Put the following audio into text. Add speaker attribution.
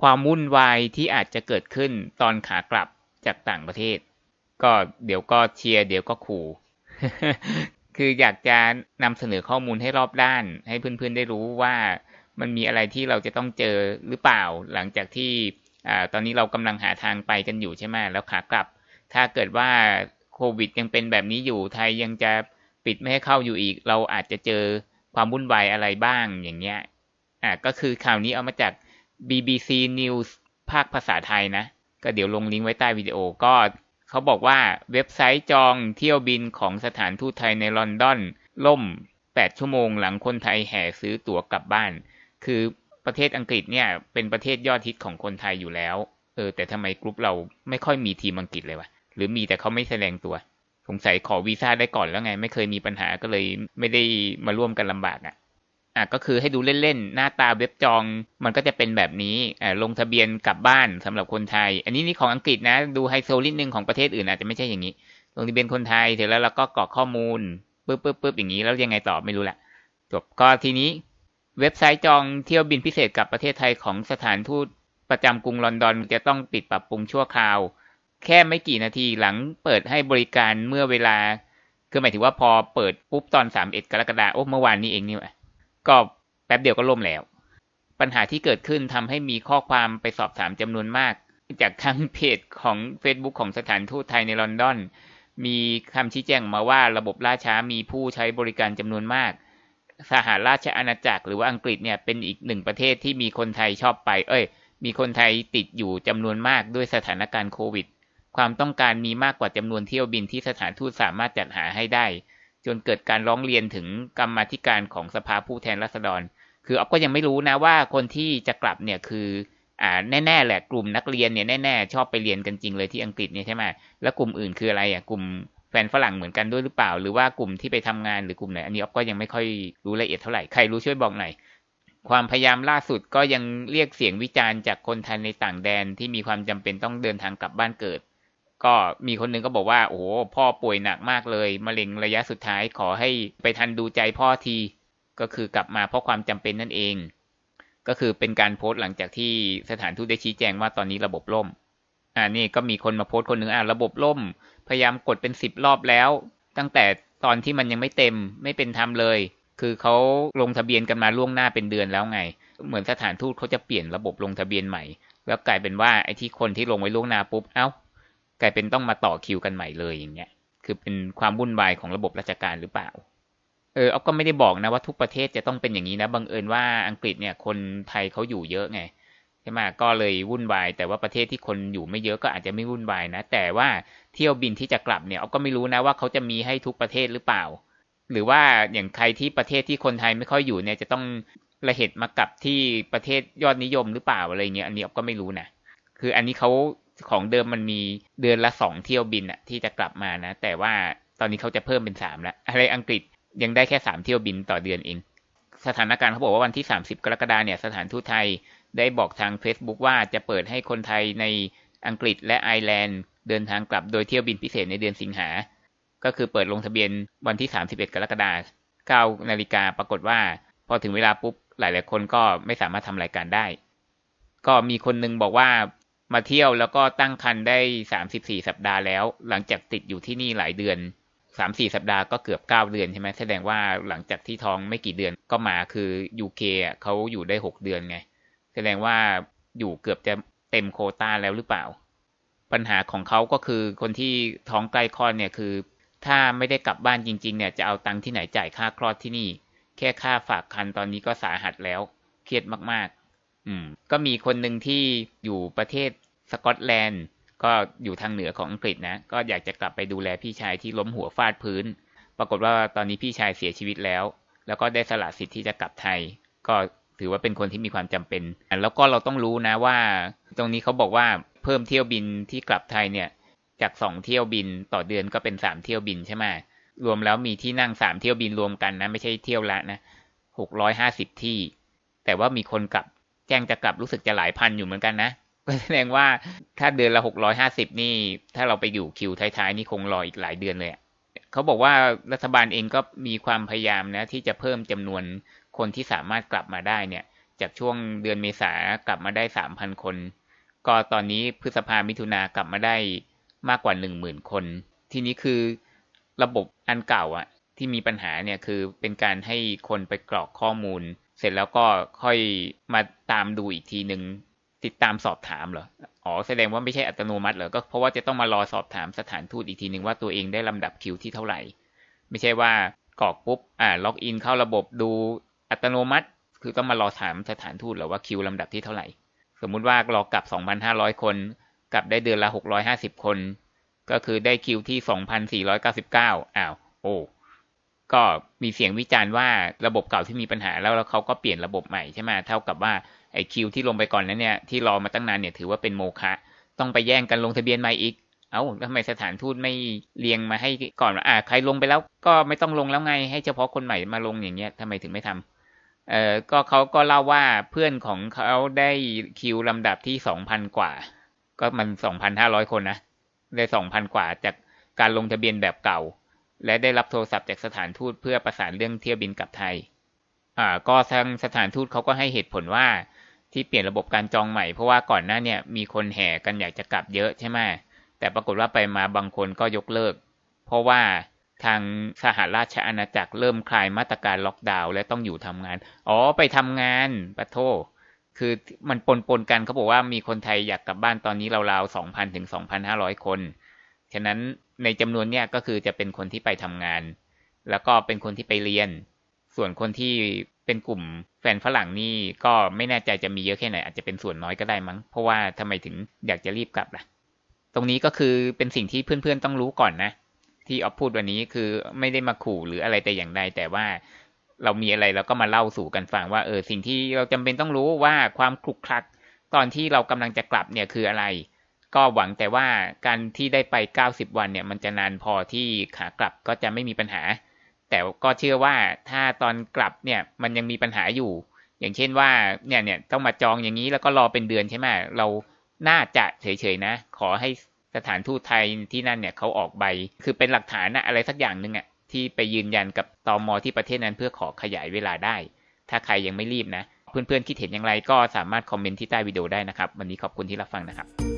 Speaker 1: ความวุ่นวายที่อาจจะเกิดขึ้นตอนขากลับจากต่างประเทศ ก็เดี๋ยวก็เชียร์เดี๋ยวก็ขู่ คืออยากจะนำเสนอข้อมูลให้รอบด้าน ให้เพื่อนๆได้รู้ว่ามันมีอะไรที่เราจะต้องเจอหรือเปล่า หลังจากที่ตอนนี้เรากำลังหาทางไปกันอยู่ใช่ไหมแล้วขากลับ ถ้าเกิดว่าโควิดยังเป็นแบบนี้อยู่ไทยยังจะปิดไม่ให้เข้าอยู่อีก เราอาจจะเจอความวุ่นวายอะไรบ้างอย่างเงี้ยอ่าก็คือข่าวนี้เอามาจาก BBC News ภาคภาษาไทยนะ ก็เดี๋ยวลงลิงก์ไว้ใต้วิดีโอก็เขาบอกว่าเว็บไซต์จองเที่ยวบินของสถานทูตไทยในลอนดอน ล่ม 8 ชั่วโมงหลังคนไทยแห่ซื้อตั๋วกลับบ้าน คือประเทศอังกฤษเนี่ยเป็นประเทศยอดฮิตของคนไทยอยู่แล้ว เออ แต่ทำไมกรุ๊ปเราไม่ค่อยมีทีมอังกฤษเลยวะ หรือมีแต่เขาไม่แสดงตัว สงสัยขอวีซ่าได้ก่อนแล้วไง ไม่เคยมีปัญหาก็เลยไม่ได้มาร่วมกันลำบากอะ่ะ อะก็คือให้ดูเล่นๆ หน้าตาเว็บจองมันก็จะเป็นแบบนี้อ่าลงทะเบียนกลับบ้านสำหรับคนไทย อันนี้นี่ของอังกฤษนะ ดูไฮโซนิดนึงของประเทศอื่นอาจจะไม่ใช่อย่างนี้ ลงทะเบียนคนไทยเสร็จแล้วเราก็กรอกข้อมูลปึ๊บปึ๊บปึ๊บอย่างนี้แล้วยังไงต่อไม่รู้แหละจบก็ทีนี้เว็บไซต์จองเที่ยวบินพิเศษกับประเทศไทยของสถานทูตประจำกรุงลอนดอนจะต้องปิดปรับปรุงชั่วคราว แค่ไม่กี่นาทีหลังเปิดให้บริการเมื่อเวลา คือหมายถึงว่าพอเปิดปุ๊บตอน 31 กรกฎาคมโอ้เมื่อวานนี้เองนี่แหละ ก็แป๊บเดียวก็ล่มแล้ว ปัญหาที่เกิดขึ้นทำให้มีข้อความไปสอบถามจำนวนมาก จากทางเพจของ Facebook ของสถานทูตไทยในลอนดอน มีคำชี้แจงมาว่าระบบล่าช้ามีผู้ใช้บริการจำนวนมาก สหราชอาณาจักรหรือว่าอังกฤษเนี่ยเป็นอีกหนึ่งประเทศที่มีคนไทยชอบไป เอ้ย มีคนไทยติดอยู่จำนวนมากด้วยสถานการณ์โควิด ความต้องการมีมากกว่าจำนวนเที่ยวบินที่สถานทูตสามารถจัดหาให้ได้ จนเกิดการร้องเรียนถึงกรรมธิการของสภาผู้แทนราษฎร คืออ๊อฟก็ยังไม่รู้นะว่าคนที่จะกลับเนี่ยคืออ่าแน่ๆแหละกลุ่มนักเรียนเนี่ยแน่ๆชอบไปเรียนกันจริงเลยที่อังกฤษเนี่ยใช่ไหมแล้วกลุ่มอื่นคืออะไรอะกลุ่มแฟนฝรั่งเหมือนกันด้วยหรือเปล่า หรือว่ากลุ่มที่ไปทำงานหรือกลุ่มไหนอันนี้อ๊อฟก็ยังไม่ค่อยรู้รายละเอียดเท่าไหร่ใครรู้ช่วยบอกหน่อยความพยายามล่าสุดก็ยังเรียกเสียงวิจารณ์จากคนไทยในต่างแดนที่มีความจำเป็นต้องเดินทางกลับบ้านเกิด ก็มีคนหนึงก็บอกว่า โอ้พ่อป่วยหนักมากเลยมะเร็งระยะสุดท้ายขอให้ไปทันดูใจพ่อที ก็คือกลับมาเพราะความจำเป็นนั่นเอง ก็คือเป็นการโพสต์หลังจากที่สถานทูตได้ชี้แจงว่าตอนนี้ระบบล่ม อ่านี่ก็มีคนมาโพสต์คนหนึ่งอ่าระบบล่ม พยายามกดเป็นสิบรอบแล้ว ตั้งแต่ตอนที่มันยังไม่เต็มไม่เป็นธรรมเลย คือเขาลงทะเบียนกันมาล่วงหน้าเป็นเดือนแล้วไง เหมือนสถานทูตเขาจะเปลี่ยนระบบลงทะเบียนใหม่ แล้วกลายเป็นว่าไอ้ที่คนที่ลงไว้ล่วงหน้าปุ๊บเอ้า กลายเป็นต้องมาต่อคิวกันใหม่เลยอย่างเงี้ย คือเป็นความวุ่นวายของระบบราชการหรือเปล่า เออเอาก็ไม่ได้บอกนะว่าทุกประเทศจะต้องเป็นอย่างนี้นะ บังเอิญว่าอังกฤษเนี่ยคนไทยเขาอยู่เยอะไงใช่ไหมก็เลยวุ่นวาย แต่ว่าประเทศที่คนอยู่ไม่เยอะก็อาจจะไม่วุ่นวายนะ แต่ว่าเที่ยวบินที่จะกลับเนี่ยเอาก็ไม่รู้นะว่าเขาจะมีให้ทุกประเทศหรือเปล่า หรือว่าอย่างใครที่ประเทศที่คนไทยไม่ค่อยอยู่เนี่ยจะต้องระเหตุมากลับที่ประเทศยอดนิยมหรือเปล่าอะไรเงี้ยอันนี้เอาก็ไม่รู้นะคืออันนี้เขา ของเดิมมันมีเดือนละสองเที่ยวบินอะที่จะกลับมานะ แต่ว่าตอนนี้เขาจะเพิ่มเป็นสามแล้วอะไรอังกฤษยังได้แค่สามเที่ยวบินต่อเดือนเอง สถานการณ์เขาบอกว่าวันที่ 30 กรกฎาเนี่ยสถานทูตไทยได้บอกทาง Facebook ว่าจะเปิดให้คนไทยในอังกฤษและไอร์แลนด์เดินทางกลับโดยเที่ยวบินพิเศษในเดือนสิงหา ก็คือเปิดลงทะเบียนวันที่ 31 กรกฎาคม9นาฬิกาปรากฏว่า พอถึงเวลาปุ๊บหลาย ๆ คนก็ไม่สามารถทำรายการได้ ก็มีคนนึงบอกว่า มาเที่ยวแล้วก็ตั้งครรภ์ได้34สัปดาห์แล้ว หลังจากติดอยู่ที่นี่หลายเดือนสามสี่สัปดาห์ก็เกือบเก้าเดือนใช่ไหมแสดงว่าหลังจากที่ท้องไม่กี่เดือนก็มาคือยูเคเขาอยู่ได้หกเดือนไง แสดงว่าอยู่เกือบจะเต็มโคต้าแล้วหรือเปล่า ปัญหาของเขาก็คือคนที่ท้องใกล้คลอดเนี่ยคือ ถ้าไม่ได้กลับบ้านจริง ๆ เนี่ยจะเอาตังค์ที่ไหนจ่ายค่าคลอดที่นี่ แค่ค่าฝากคันตอนนี้ก็สาหัสแล้ว เครียดมากๆ อืม ก็มีคนหนึ่งที่อยู่ประเทศ สกอตแลนด์ก็อยู่ทางเหนือของอังกฤษนะ ก็อยากจะกลับไปดูแลพี่ชายที่ล้มหัวฟาดพื้น ปรากฏว่าตอนนี้พี่ชายเสียชีวิตแล้ว แล้วก็ได้สละสิทธิ์ที่จะกลับไทย ก็ถือว่าเป็นคนที่มีความจำเป็น แล้วก็เราต้องรู้นะว่า ตรงนี้เขาบอกว่าเพิ่มเที่ยวบินที่กลับไทยเนี่ยจากสองเที่ยวบินต่อเดือนก็เป็นสามเที่ยวบินใช่ไหมรวมแล้วมีที่นั่งสามเที่ยวบินรวมกันนะไม่ใช่เที่ยวละนะหกร้อยห้าสิบที่ แต่ว่ามีคนกลับแจ้งจะกลับรู้สึกจะหลายพันอยู่เหมือนกันนะ ก็แสดงว่าถ้าเดือนละหกร้อยห้าสิบนี่ ถ้าเราไปอยู่คิวท้ายๆนี่คงรออีกหลายเดือนเลยเขาบอกว่ารัฐบาลเองก็มีความพยายามนะ ที่จะเพิ่มจำนวนคนที่สามารถกลับมาได้เนี่ย จากช่วงเดือนเมษากลับมาได้สามพันคน ก็ตอนนี้พฤษภามิถุนากลับมาได้มากกว่าหนึ่งหมื่นคน ทีนี้คือระบบอันเก่าอะที่มีปัญหาเนี่ยคือเป็นการให้คนไปกรอกข้อมูล เสร็จแล้วก็ค่อยมาตามดูอีกทีหนึ่ง ติดตามสอบถามเหรอ อ๋อ แสดงว่าไม่ใช่อัตโนมัติเหรอ ก็เพราะว่าจะต้องมารอสอบถามสถานทูตอีกทีหนึ่งว่าตัวเองได้ลำดับคิวที่เท่าไหร่ ไม่ใช่ว่ากรอกปุ๊บ อ่า ล็อกอินเข้าระบบดูอัตโนมัติ คือต้องมารอถามสถานทูตเหรอว่าคิวลำดับที่เท่าไหร่ สมมุติว่ารอกลับ 2,500 คน กลับได้เดือนละ 650 คน ก็คือได้คิวที่ 2,499 อ้าว โอ้ ก็มีเสียงวิจารณ์ว่าระบบเก่าที่มีปัญหาแล้วแล้วเขาก็เปลี่ยนระบบใหม่ใช่ไหมเท่ากับว่าไอคิวที่ลงไปก่อนนั้นเนี่ยที่รอมาตั้งนานเนี่ยถือว่าเป็นโมฆะต้องไปแย่งกันลงทะเบียนใหม่อีก เอ้าทำไมสถานทูตไม่เรียงมาให้ก่อนว่าอ่าใครลงไปแล้วก็ไม่ต้องลงแล้วไงให้เฉพาะคนใหม่มาลงอย่างเงี้ยทำไมถึงไม่ทำเอ่อก็เขาก็เล่าว่าเพื่อนของเขาได้คิวลำดับที่สองพันกว่า ก็มันสองพันห้าร้อยคนนะได้สองพันกว่าจากการลงทะเบียนแบบเก่า และได้รับโทรศัพท์จากสถานทูตเพื่อประสานเรื่องเที่ยวบินกลับไทย อ่า ก็ทางสถานทูตเขาก็ให้เหตุผลว่าที่เปลี่ยนระบบการจองใหม่เพราะว่าก่อนหน้าเนี่ยมีคนแห่กันอยากจะกลับเยอะใช่ไหมแต่ปรากฏว่าไปมาบางคนก็ยกเลิก เพราะว่าทางสหราชอาณาจักรเริ่มคลายมาตรการล็อกดาวน์และต้องอยู่ทำงาน อ๋อไปทำงานปะโทคือมันปนปนๆกันเขาบอกว่ามีคนไทยอยากกลับบ้านตอนนี้ราวๆ2,000ถึง2,500คน ฉะนั้นในจำนวนเนี้ยก็คือจะเป็นคนที่ไปทำงาน แล้วก็เป็นคนที่ไปเรียน ส่วนคนที่เป็นกลุ่มแฟนฝรั่งนี่ก็ไม่แน่ใจจะมีเยอะแค่ไหนอาจจะเป็นส่วนน้อยก็ได้มั้ง เพราะว่าทำไมถึงอยากจะรีบกลับล่ะ ตรงนี้ก็คือเป็นสิ่งที่เพื่อนๆต้องรู้ก่อนนะ ที่ออฟพูดวันนี้คือไม่ได้มาขู่หรืออะไรแต่อย่างใดแต่ว่าเรามีอะไรเราก็มาเล่าสู่กันฟังว่าเออสิ่งที่เราจำเป็นต้องรู้ว่าความคลุกคลัก ตอนที่เรากำลังจะกลับเนี่ยคืออะไร ก็หวังแต่ว่าการที่ได้ไป 90 วันเนี่ย มันจะนานพอที่ขากลับก็จะไม่มีปัญหา แต่ก็เชื่อว่าถ้าตอนกลับเนี่ยมันยังมีปัญหาอยู่ อย่างเช่นว่าเนี่ยเนี่ยต้องมาจองอย่างนี้แล้วก็รอเป็นเดือนใช่ไหมเราน่าจะเฉยๆนะ ขอให้สถานทูตไทยที่นั่นเนี่ยเขาออกใบ คือเป็นหลักฐานนะอะไรสักอย่างหนึ่งอะที่ไปยืนยันกับตอมอที่ประเทศนั้นเพื่อขอขยายเวลาได้ ถ้าใครยังไม่รีบนะ เพื่อนๆคิดเห็นอย่างไรก็สามารถคอมเมนต์ที่ใต้วิดีโอได้นะครับ วันนี้ขอบคุณที่รับฟังนะครับ